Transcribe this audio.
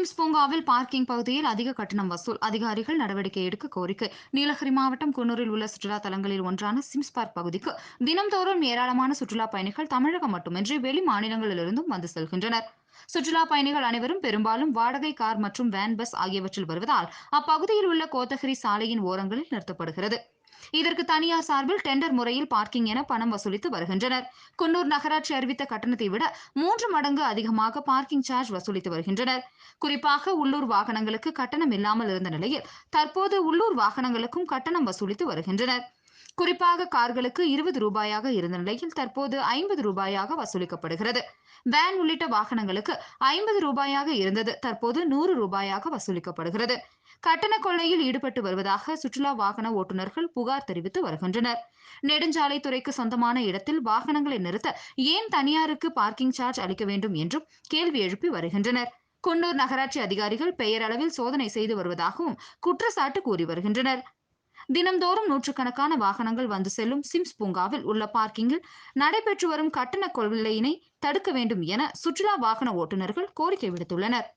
Sims பூங்காவில் parking பகுதியில் அதிக கட்டணம் வசூல். அதிகாரிகள் நடவடிக்கை எடுக்க கோரிக்கை. நீலகிரி மாவட்டம் குன்னூரில் உள்ள சுற்றுலா தலங்களில் ஒன்றான சிம்ஸ் பார்க் பகுதிக்கு தினம்தோறும் ஏராளமான சுற்றுலா பயணிகள் தமிழகம் மட்டுமின்றி வெளி மாநிலங்களிலிருந்தும் வந்து செல்கின்றனர். சுற்றுலா பயணிகள் அனைவரும் பெரும்பாலும் வாடகை கார் மற்றும் வேன் பஸ் ஆகியவற்றில் வருவதால் அப்பகுதியில் உள்ள கோத்தகிரி சாலையின் ஓரங்களில் நிறுத்தப்படுகிறது. இதற்கு தனியார் சார்பில் டெண்டர் முறையில் பார்க்கிங் என பணம் வசூலித்து வருகின்றனர். குன்னூர் நகராட்சி அறிவித்த கட்டணத்தை விட மூன்று மடங்கு அதிகமாக பார்க்கிங் சார்ஜ் வசூலித்து வருகின்றனர். குறிப்பாக உள்ளூர் வாகனங்களுக்கு கட்டணம் இல்லாமல் இருந்த நிலையில் தற்போது உள்ளூர் வாகனங்களுக்கும் கட்டணம் வசூலித்து வருகின்றனர். குறிப்பாக கார்களுக்கு இருபது ரூபாயாக இருந்த நிலையில் தற்போது ஐம்பது ரூபாயாக வசூலிக்கப்படுகிறது. வேன் உள்ளிட்ட வாகனங்களுக்கு ஐம்பது ரூபாயாக இருந்தது. தற்போது நூறு ரூபாயாக வசூலிக்கப்படுகிறது. கட்டண கொள்ளையில் ஈடுபட்டு வருவதாக சுற்றுலா வாகன ஓட்டுநர்கள் புகார் தெரிவித்து வருகின்றனர். நெடுஞ்சாலைத்துறைக்கு சொந்தமான இடத்தில் வாகனங்களை நிறுத்த ஏன் தனியாருக்கு பார்க்கிங் சார்ஜ் அளிக்க வேண்டும் என்றும் கேள்வி எழுப்பி வருகின்றனர். குன்னூர் நகராட்சி அதிகாரிகள் பெயரளவில் சோதனை செய்து வருவதாகவும் குற்றச்சாட்டு கூறி வருகின்றனர். தினம்தோறும் நூற்றுக்கணக்கான வாகனங்கள் வந்து செல்லும் சிம்ஸ் பூங்காவில் உள்ள பார்க்கிங்கில் நடைபெற்று வரும் கட்டண கொள்ளையினை தடுக்க வேண்டும் என சுற்றுலா வாகன ஓட்டுநர்கள் கோரிக்கை விடுத்துள்ளனர்.